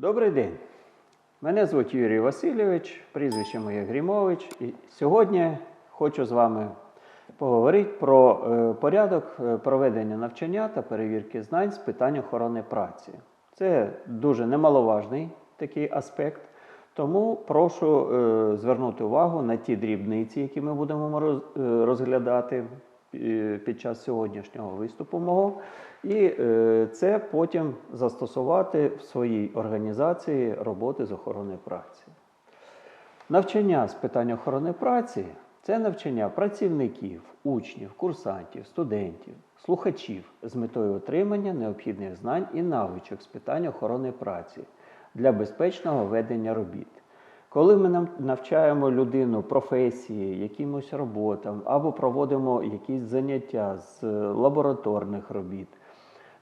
Добрий день. Мене звуть Юрій Васильович, прізвище моє Грімович. І сьогодні хочу з вами поговорити про е, порядок е, проведення навчання та перевірки знань з питань охорони праці. Це дуже немаловажний такий аспект. Тому прошу е, звернути увагу на ті дрібниці, які ми будемо роз- розглядати під час сьогоднішнього виступу мого, і е, це потім застосувати в своїй організації роботи з охорони праці. Навчання з питань охорони праці це навчання працівників, учнів, курсантів, студентів, слухачів з метою отримання необхідних знань і навичок з питань охорони праці для безпечного ведення робіт. Коли ми навчаємо людину професії, якимось роботам або проводимо якісь заняття з е, лабораторних робіт,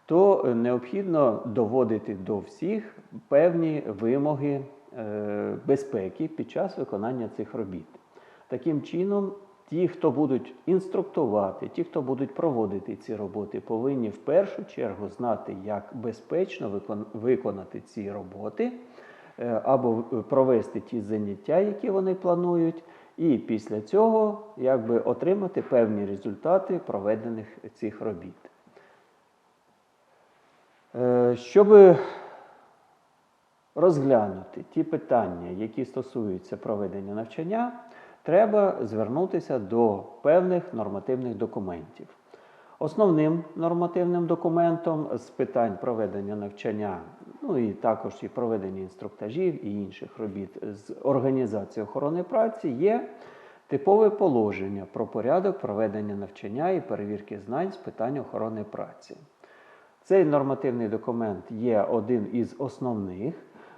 то е, необхідно доводити до всіх певні вимоги е, безпеки під час виконання цих робіт. Таким чином, ті, хто будуть інструктувати, ті, хто будуть проводити ці роботи, повинні в першу чергу знати, як безпечно виконати ці роботи або е, провести ті заняття, які вони планують, і після цього якби отримати певні результати проведених цих робіт. Е, Щоб розглянути ті питання, які стосуються проведення навчання, треба звернутися до певних нормативних документів. Основним нормативним документом з питань проведення навчання, ну і також і проведення інструктажів і інших робіт з організації охорони праці є типове положення про порядок проведення навчання і перевірки знань з питань охорони праці. Цей нормативний документ є один із основних.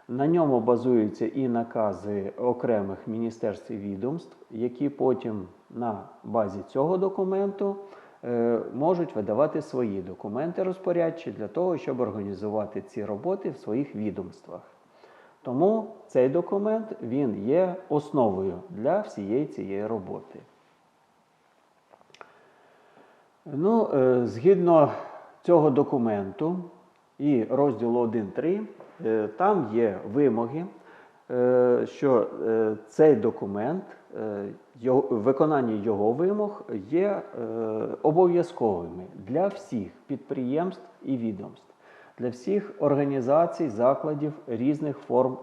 На ньому базуються і накази окремих міністерств і відомств, які потім на базі цього документу можуть видавати свої документи розпорядчі для того, щоб організувати ці роботи в своїх відомствах. Тому цей документ він є основою для всієї цієї роботи. Ну, е, згідно цього документу і розділу 1.3, е, там є вимоги, е, що е, цей документ, е, виконання його вимог є е, обов'язковими для всіх підприємств і відомств, для всіх організацій, закладів різних форм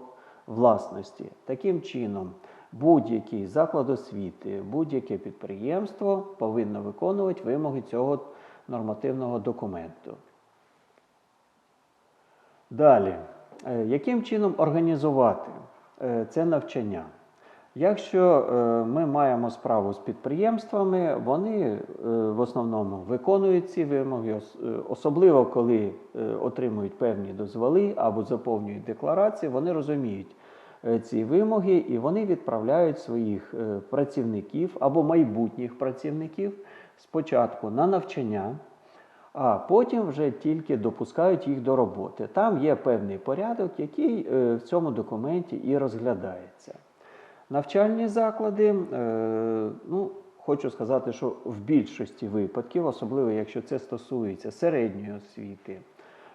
власності. Таким чином, будь-який заклад освіти, будь-яке підприємство повинно виконувати вимоги цього нормативного документу. Далі, Е, яким чином організувати е, це навчання? Якщо е, ми маємо справу з підприємствами, вони е, в основному виконують ці вимоги, е, особливо коли е, отримують певні дозволи або заповнюють декларації, вони розуміють е, ці вимоги і вони відправляють своїх е, працівників або майбутніх працівників спочатку на навчання, а потім вже тільки допускають їх до роботи. Там є певний порядок, який е, в цьому документі і розглядається. Навчальні заклади, е, ну, хочу сказати, що в більшості випадків, особливо якщо це стосується середньої освіти,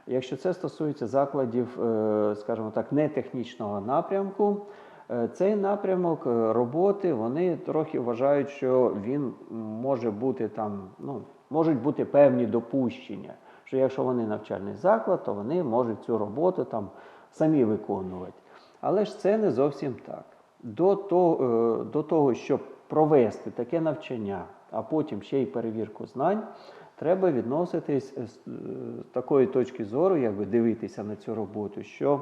якщо це стосується закладів, е, скажімо так, нетехнічного напрямку, цей напрямок роботи вони трохи вважають, що він може бути там, ну, можуть бути певні допущення, що якщо вони навчальний заклад, то вони можуть цю роботу там самі виконувати. Але ж це не зовсім так. До того, е, до того, щоб провести таке навчання, а потім ще й перевірку знань, треба відноситись з е, такої точки зору, якби дивитися на цю роботу, що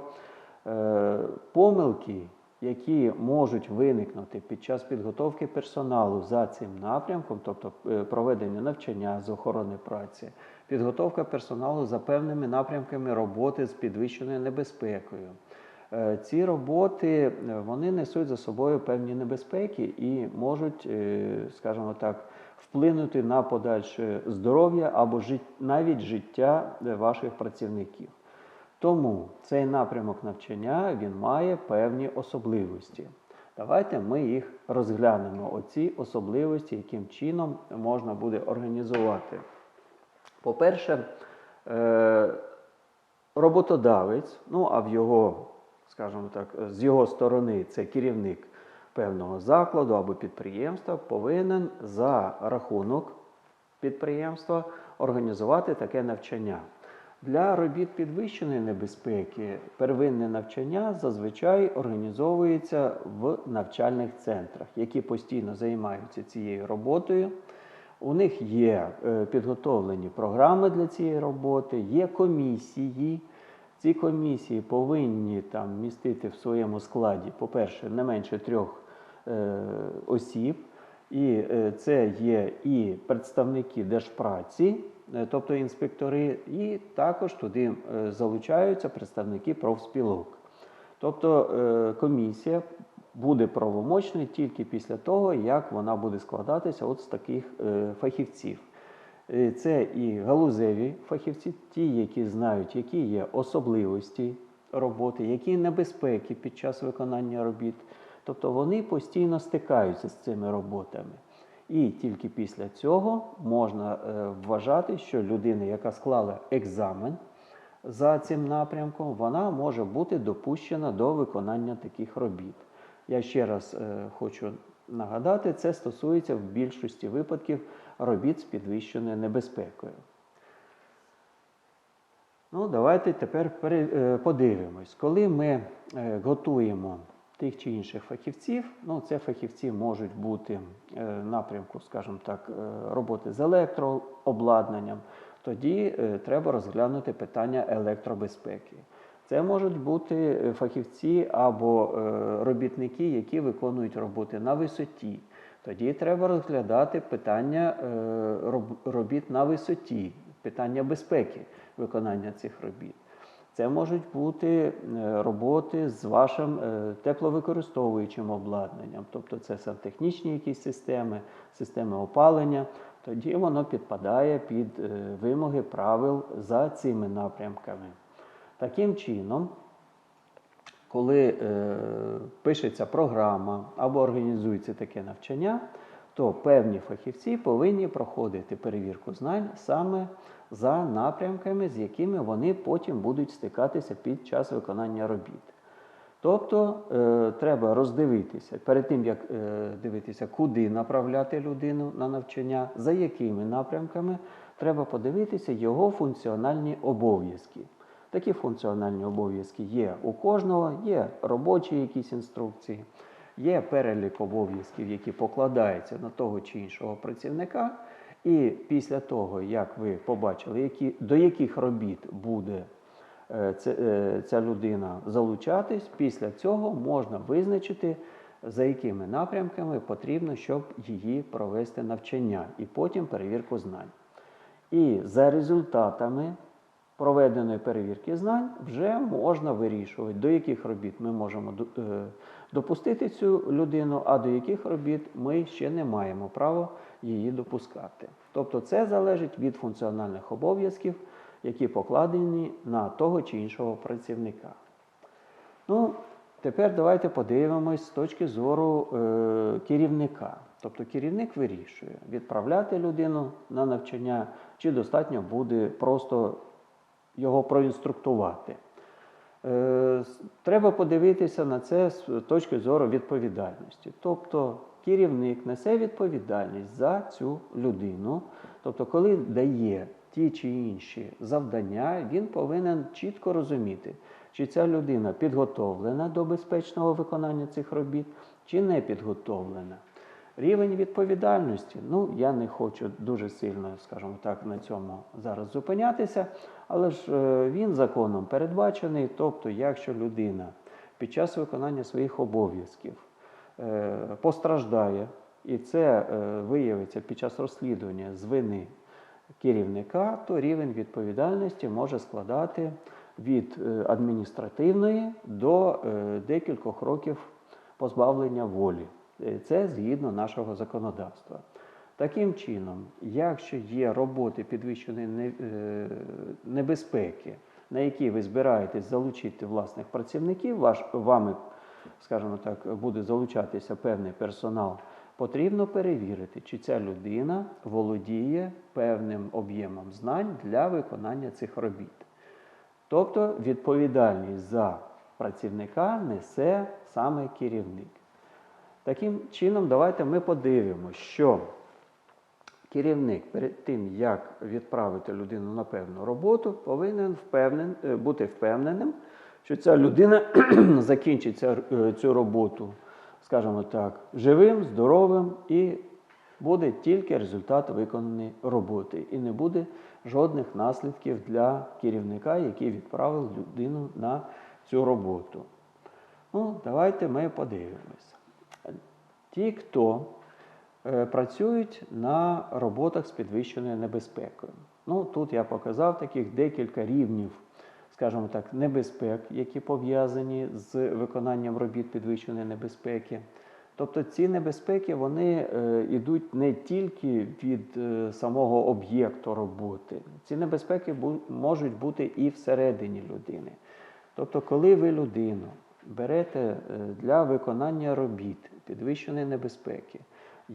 е, помилки, які можуть виникнути під час підготовки персоналу за цим напрямком, тобто е, проведення навчання з охорони праці, підготовка персоналу за певними напрямками роботи з підвищеною небезпекою. Е, Ці роботи е, вони несуть за собою певні небезпеки і можуть, скажімо так, вплинути на подальше здоров'я або навіть життя ваших працівників. Тому цей напрямок навчання він має певні особливості. Давайте ми їх розглянемо. Оці особливості, яким чином можна буде організувати. По-перше, е, роботодавець, ну а в його скажімо так, з його сторони це керівник певного закладу або підприємства, повинен за рахунок підприємства організувати таке навчання. Для робіт підвищеної небезпеки первинне навчання зазвичай організовується в навчальних центрах, які постійно займаються цією роботою. У них є е, підготовлені програми для цієї роботи, є комісії. Ці комісії повинні там містити в своєму складі, по-перше, не менше трьох е, осіб. І е, це є і представники держпраці, е, тобто інспектори, і також туди е, залучаються представники профспілок. Тобто комісія буде правомочною тільки після того, як вона буде складатися от з таких фахівців. Це і галузеві фахівці, ті, які знають, які є особливості роботи, які небезпеки під час виконання робіт. Тобто вони постійно стикаються з цими роботами. І тільки після цього можна е, вважати, що людина, яка склала екзамен за цим напрямком, вона може бути допущена до виконання таких робіт. Я ще раз е, хочу нагадати, це стосується в більшості випадків робіт з підвищеною небезпекою. Ну, давайте тепер е, подивимось. Коли ми е, готуємо тих чи інших фахівців, ну, це фахівці можуть бути е, напрямку, скажімо так, е, роботи з електрообладнанням, тоді е, треба розглянути питання електробезпеки. Це можуть бути е, фахівці або е, робітники, які виконують роботи на висоті. Тоді треба розглядати питання е, роб- робіт на висоті, питання безпеки виконання цих робіт. Це можуть бути е, роботи з вашим е, тепловикористовуючим обладнанням, тобто це сантехнічні якісь системи, системи опалення. Тоді воно підпадає під е, вимоги правил за цими напрямками. Таким чином, коли пишеться програма або організується таке навчання, то певні фахівці повинні проходити перевірку знань саме за напрямками, з якими вони потім будуть стикатися під час виконання робіт. Тобто е, треба роздивитися перед тим, як е, дивитися, куди направляти людину на навчання, за якими напрямками, треба подивитися його функціональні обов'язки. Такі функціональні обов'язки є у кожного, є робочі якісь інструкції, є перелік обов'язків, які покладаються на того чи іншого працівника. І після того, як ви побачили, які, до яких робіт буде е, е, ця людина залучатись, після цього можна визначити, за якими напрямками потрібно, щоб її провести навчання, і потім перевірку знань. І за результатами проведеної перевірки знань вже можна вирішувати, до яких робіт ми можемо е, допустити цю людину, а до яких робіт ми ще не маємо права її допускати. Тобто це залежить від функціональних обов'язків, які покладені на того чи іншого працівника. Ну, тепер давайте подивимось з точки зору е, керівника. Тобто керівник вирішує, відправляти людину на навчання, чи достатньо буде просто його проінструктувати. Е, Треба подивитися на це з точки зору відповідальності. Тобто керівник несе відповідальність за цю людину. Тобто, коли дає ті чи інші завдання, він повинен чітко розуміти, чи ця людина підготовлена до безпечного виконання цих робіт, чи не підготовлена. Рівень відповідальності, ну я не хочу дуже сильно, скажімо так, на цьому зараз зупинятися, але ж е, він законом передбачений. Тобто, якщо людина під час виконання своїх обов'язків е, постраждає, і це е, виявиться під час розслідування з вини керівника, то рівень відповідальності може складати від адміністративної до декількох років позбавлення волі. Це згідно нашого законодавства. Таким чином, якщо є роботи підвищеної е, небезпеки, на які ви збираєтесь залучити власних працівників, ваш, вами, скажімо так, буде залучатися певний персонал, потрібно перевірити, чи ця людина володіє певним об'ємом знань для виконання цих робіт. Тобто відповідальність за працівника несе саме керівник. Таким чином, давайте ми подивимося, що керівник перед тим, як відправити людину на певну роботу, повинен впевнен, е, бути впевненим, що ця людина закінчить е, цю роботу, скажімо так, живим, здоровим і буде тільки результат виконаної роботи. І не буде жодних наслідків для керівника, який відправив людину на цю роботу. Ну, давайте ми подивимося. Ті, хто працюють на роботах з підвищеною небезпекою. Ну, тут я показав таких декілька рівнів, скажімо так, небезпек, які пов'язані з виконанням робіт підвищеної небезпеки. Тобто ці небезпеки вони е, йдуть не тільки від е, самого об'єкту роботи, ці небезпеки можуть бути і всередині людини. Тобто, коли ви людину берете е, для виконання робіт підвищеної небезпеки,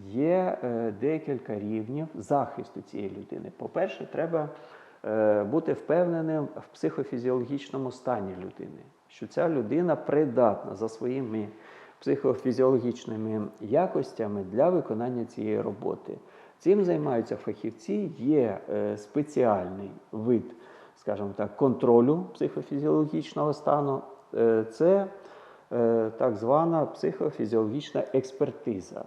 є е, декілька рівнів захисту цієї людини. По-перше, треба е, бути впевненим в психофізіологічному стані людини, що ця людина придатна за своїми психофізіологічними якостями для виконання цієї роботи. Цим займаються фахівці, є е, спеціальний вид, скажімо так, контролю психофізіологічного стану. Це так звана психофізіологічна експертиза.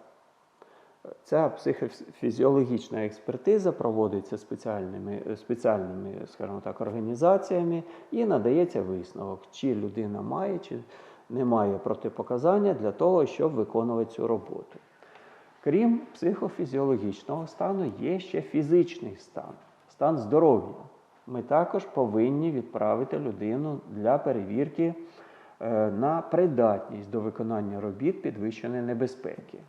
Ця психофізіологічна експертиза проводиться спеціальними, спеціальними скажімо так, організаціями і надається висновок, чи людина має, чи не має протипоказання для того, щоб виконувати цю роботу. Крім психофізіологічного стану, є ще фізичний стан, стан здоров'я. Ми також повинні відправити людину для перевірки е, на придатність до виконання робіт підвищеної небезпеки.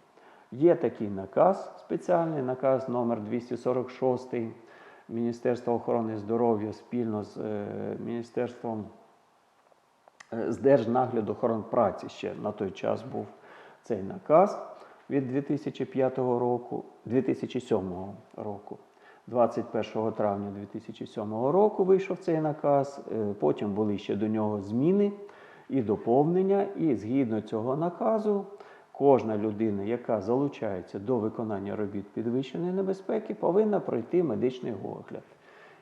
Є такий наказ, спеціальний наказ номер 246 Міністерства охорони здоров'я спільно з е, Міністерством е, з Держнагляду охорони праці ще на той час був цей наказ від 2005 року, 2007 року. 21 травня 2007 року вийшов цей наказ. е, Потім були ще до нього зміни і доповнення. І згідно цього наказу, кожна людина, яка залучається до виконання робіт підвищеної небезпеки, повинна пройти медичний огляд.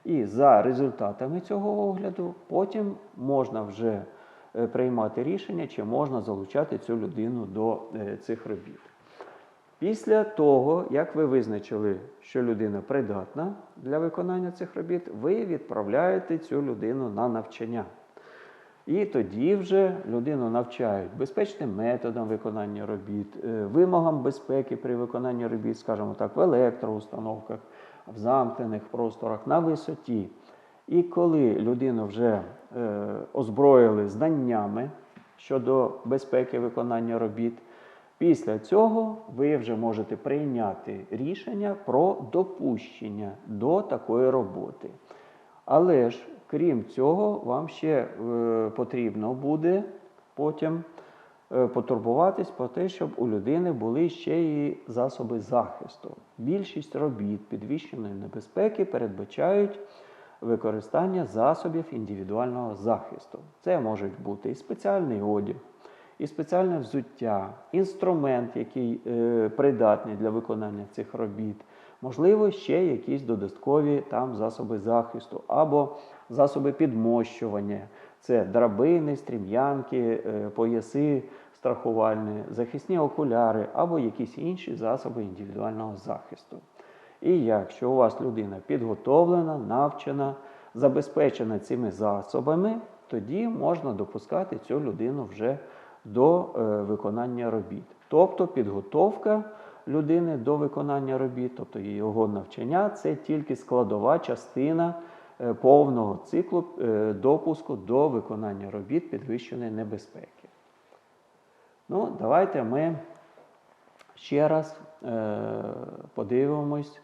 І за результатами цього огляду потім можна вже е, приймати рішення, чи можна залучати цю людину до е, цих робіт. Після того, як ви визначили, що людина придатна для виконання цих робіт, ви відправляєте цю людину на навчання. І тоді вже людину навчають безпечним методам виконання робіт, е, вимогам безпеки при виконанні робіт, скажімо так, в електроустановках, в замкнених просторах, на висоті. І коли людину вже е, озброїли знаннями щодо безпеки виконання робіт, після цього ви вже можете прийняти рішення про допущення до такої роботи. Але ж, крім цього, вам ще е, потрібно буде потім е, потурбуватись про те, щоб у людини були ще і засоби захисту. Більшість робіт підвищеної небезпеки передбачають використання засобів індивідуального захисту. Це можуть бути і спеціальний одяг, і спеціальне взуття, інструмент, який е, придатний для виконання цих робіт, можливо, ще якісь додаткові там засоби захисту або засоби підмощування. Це драбини, стрім'янки, е, пояси страхувальні, захисні окуляри або якісь інші засоби індивідуального захисту. І якщо у вас людина підготовлена, навчена, забезпечена цими засобами, тоді можна допускати цю людину вже до е, виконання робіт. Тобто підготовка людини до виконання робіт, тобто його навчання, це тільки складова частина повного циклу е, допуску до виконання робіт підвищеної небезпеки. Ну, давайте ми ще раз е, подивимось,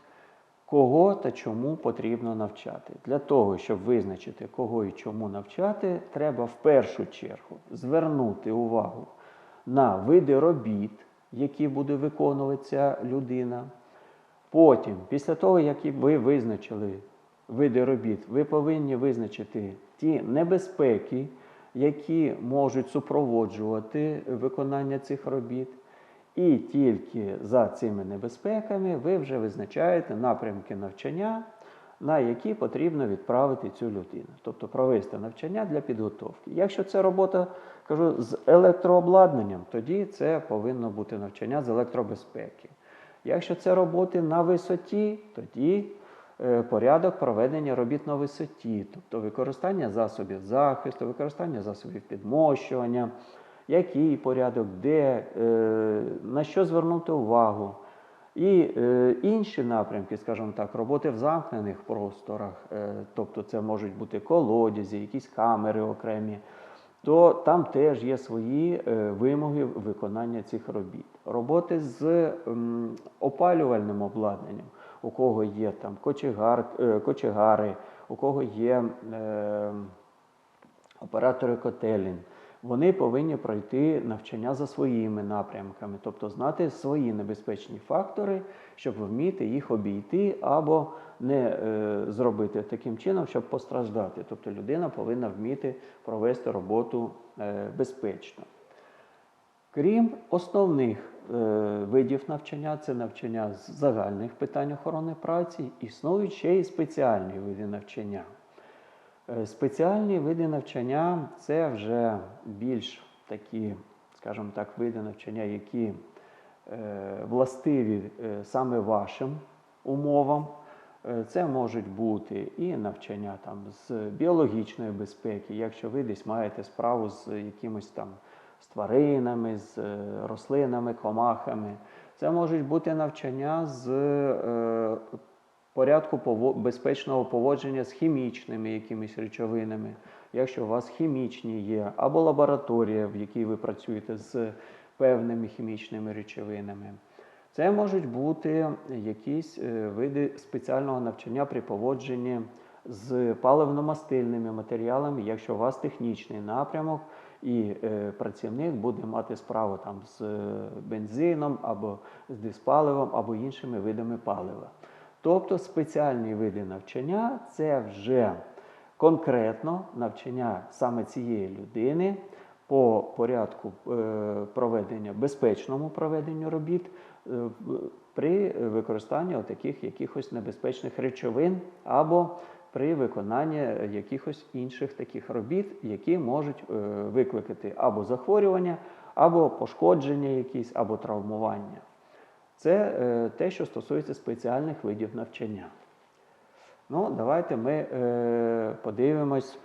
кого та чому потрібно навчати. Для того, щоб визначити, кого і чому навчати, треба в першу чергу звернути увагу на види робіт, які буде виконувати ця людина. Потім, після того, як ви визначили види робіт, ви повинні визначити ті небезпеки, які можуть супроводжувати виконання цих робіт. І тільки за цими небезпеками ви вже визначаєте напрямки навчання, на які потрібно відправити цю людину, тобто провести навчання для підготовки. Якщо це робота кажу, з електрообладнанням, тоді це повинно бути навчання з електробезпеки. Якщо це роботи на висоті, тоді порядок проведення робіт на висоті, тобто використання засобів захисту, використання засобів підмощування, який порядок, де, е, на що звернути увагу. І е, інші напрямки, скажімо так, роботи в замкнених просторах, е, тобто це можуть бути колодязі, якісь камери окремі, то там теж є свої е, вимоги виконання цих робіт. Роботи з м, опалювальним обладнанням, у кого є там кочегар, е, кочегари, у кого є е, оператори котелень, вони повинні пройти навчання за своїми напрямками, тобто знати свої небезпечні фактори, щоб вміти їх обійти або не е, зробити таким чином, щоб постраждати. Тобто людина повинна вміти провести роботу е, безпечно. Крім основних видів навчання, це навчання з загальних питань охорони праці, існують ще й спеціальні види навчання. Е, Спеціальні види навчання це вже більш такі, скажімо так, види навчання, які е, властиві е, саме вашим умовам. Е, Це можуть бути і навчання там з біологічної безпеки, якщо ви десь маєте справу з якимось там з тваринами, з е, рослинами, комахами. Це можуть бути навчання з е, порядку безпечного поводження з хімічними якимись речовинами, якщо у вас хімічні є, або лабораторія, в якій ви працюєте з певними хімічними речовинами. Це можуть бути якісь е, види спеціального навчання при поводженні з паливно-мастильними матеріалами, якщо у вас технічний напрямок, і е, працівник буде мати справу там з е, бензином або з диспаливом, або іншими видами палива. Тобто спеціальні види навчання це вже конкретно навчання саме цієї людини по порядку е, проведення, безпечному проведенню робіт е, при використанні таких якихось небезпечних речовин або при виконанні якихось інших таких робіт, які можуть е, викликати або захворювання, або пошкодження якісь, або травмування. Це е, те, що стосується спеціальних видів навчання. Ну, давайте ми е, подивимось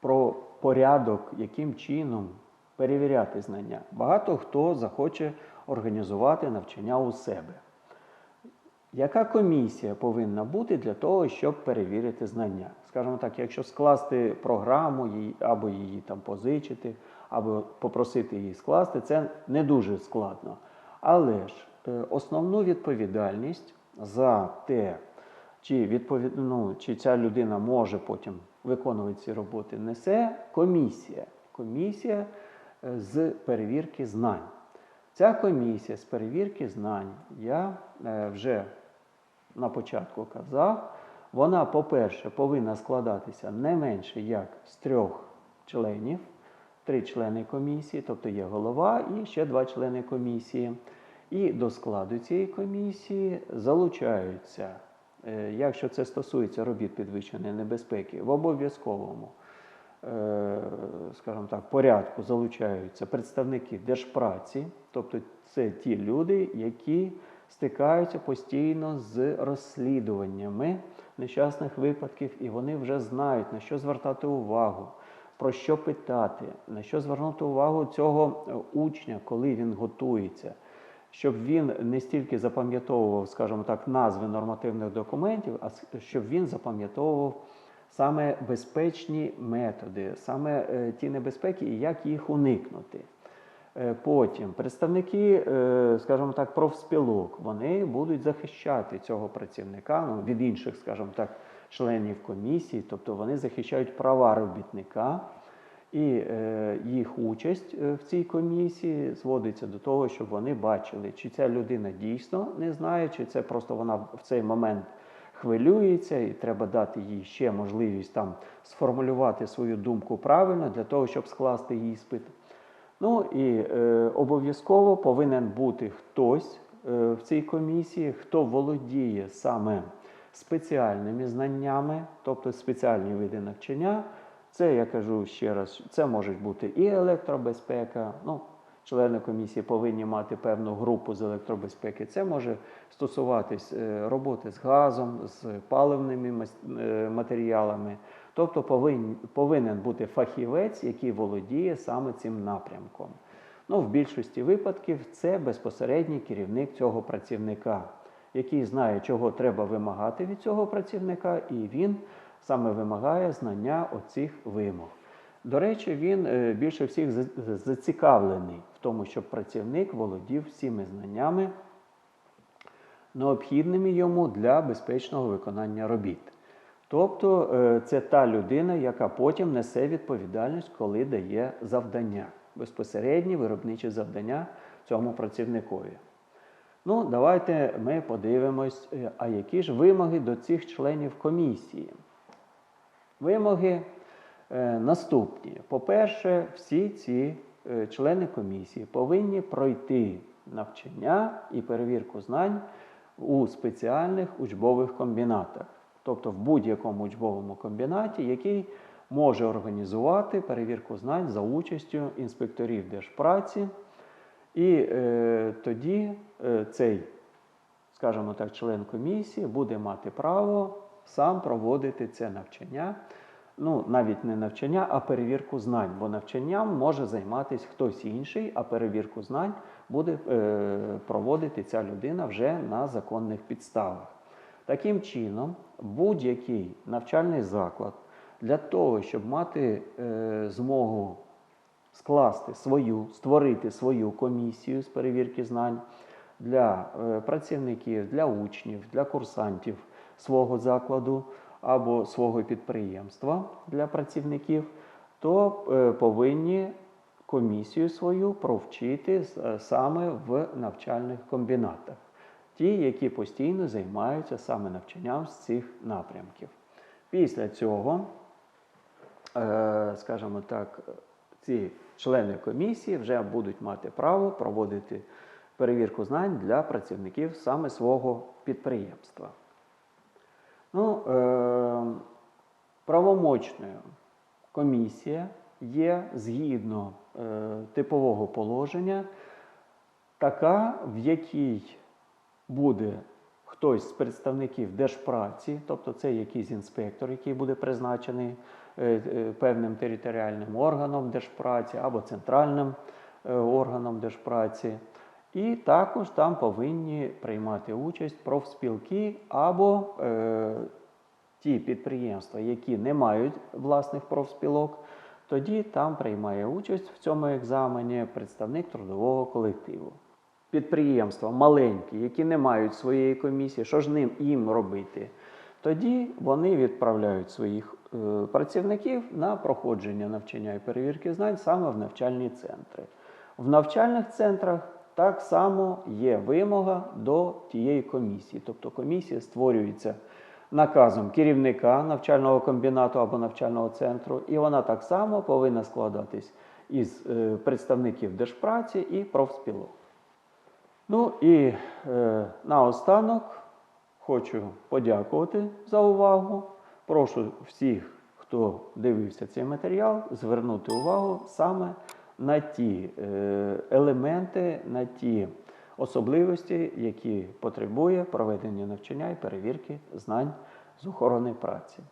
про порядок, яким чином перевіряти знання. Багато хто захоче організувати навчання у себе. Яка комісія повинна бути для того, щоб перевірити знання? Скажімо так, якщо скласти програму або її там позичити, або попросити її скласти, це не дуже складно. Але ж е, основну відповідальність за те, чи, відповід... ну, чи ця людина може потім виконувати ці роботи, несе комісія. Комісія е, з перевірки знань. Ця комісія з перевірки знань, я е, вже на початку казав, вона, по-перше, повинна складатися не менше як з трьох членів, три члени комісії, тобто є голова і ще два члени комісії. І до складу цієї комісії залучаються, е, якщо це стосується робіт підвищеної небезпеки, в обов'язковому е, скажімо так, порядку залучаються представники держпраці, тобто це ті люди, які стикаються постійно з розслідуваннями нещасних випадків, і вони вже знають, на що звертати увагу, про що питати, на що звернути увагу цього е, учня, коли він готується. Щоб він не стільки запам'ятовував, скажімо так, назви нормативних документів, а щоб він запам'ятовував саме безпечні методи, саме е, ті небезпеки і як їх уникнути. Е, Потім представники, е, скажімо так, профспілок, вони будуть захищати цього працівника ну, від інших, скажімо так, членів комісії, тобто вони захищають права робітника. І е, їх участь в цій комісії зводиться до того, щоб вони бачили, чи ця людина дійсно не знає, чи це просто вона в цей момент хвилюється, і треба дати їй ще можливість там сформулювати свою думку правильно для того, щоб скласти іспит. Ну і е, обов'язково повинен бути хтось е, в цій комісії, хто володіє саме спеціальними знаннями, тобто спеціальні види навчання. Це я кажу ще раз, це можуть бути і електробезпека. Ну, члени комісії повинні мати певну групу з електробезпеки. Це може стосуватись е, роботи з газом, з паливними е, матеріалами. Тобто повинен, повинен бути фахівець, який володіє саме цим напрямком. Ну, в більшості випадків це безпосередній керівник цього працівника, який знає, чого треба вимагати від цього працівника, і він саме вимагає знання оцих вимог. До речі, він е, більше всіх зацікавлений в тому, щоб працівник володів всіми знаннями, необхідними йому для безпечного виконання робіт. Тобто е, це та людина, яка потім несе відповідальність, коли дає завдання, безпосередні виробничі завдання цьому працівникові. Ну, давайте ми подивимось, е, а які ж вимоги до цих членів комісії. Вимоги е, наступні. По-перше, всі ці члени комісії повинні пройти навчання і перевірку знань у спеціальних учбових комбінатах, тобто в будь-якому учбовому комбінаті, який може організувати перевірку знань за участю інспекторів держпраці. І е, тоді е, цей, скажімо так, член комісії буде мати право сам проводити це навчання. Ну, навіть не навчання, а перевірку знань. Бо навчанням може займатися хтось інший, а перевірку знань буде е, проводити ця людина вже на законних підставах. Таким чином, будь-який навчальний заклад для того, щоб мати е, змогу скласти свою, створити свою комісію з перевірки знань для е, працівників, для учнів, для курсантів свого закладу або свого підприємства для працівників, то е, повинні комісію свою провчити е, саме в навчальних комбінатах. Ті, які постійно займаються саме навчанням з цих напрямків. Після цього е, скажімо так, ці члени комісії вже будуть мати право проводити перевірку знань для працівників саме свого підприємства. Ну, е, правомочною комісія є згідно е, типового положення, така, в якій буде хтось з представників держпраці, тобто це якийсь інспектор, який буде призначений е, е, певним територіальним органом держпраці або центральним е, органом держпраці. І також там повинні приймати участь профспілки або е, ті підприємства, які не мають власних профспілок, тоді там приймає участь в цьому екзамені представник трудового колективу. Підприємства маленькі, які не мають своєї комісії, що ж ним їм робити? Тоді вони відправляють своїх е, працівників на проходження навчання і перевірки знань саме в навчальні центри. В навчальних центрах так само є вимога до тієї комісії. Тобто комісія створюється наказом керівника навчального комбінату або навчального центру, і вона так само повинна складатись із е, представників держпраці і профспілок. Ну і е, наостанок хочу подякувати за увагу. Прошу всіх, хто дивився цей матеріал, звернути увагу саме на ті е, елементи, на ті особливості, які потребує проведення навчання і перевірки знань з охорони праці.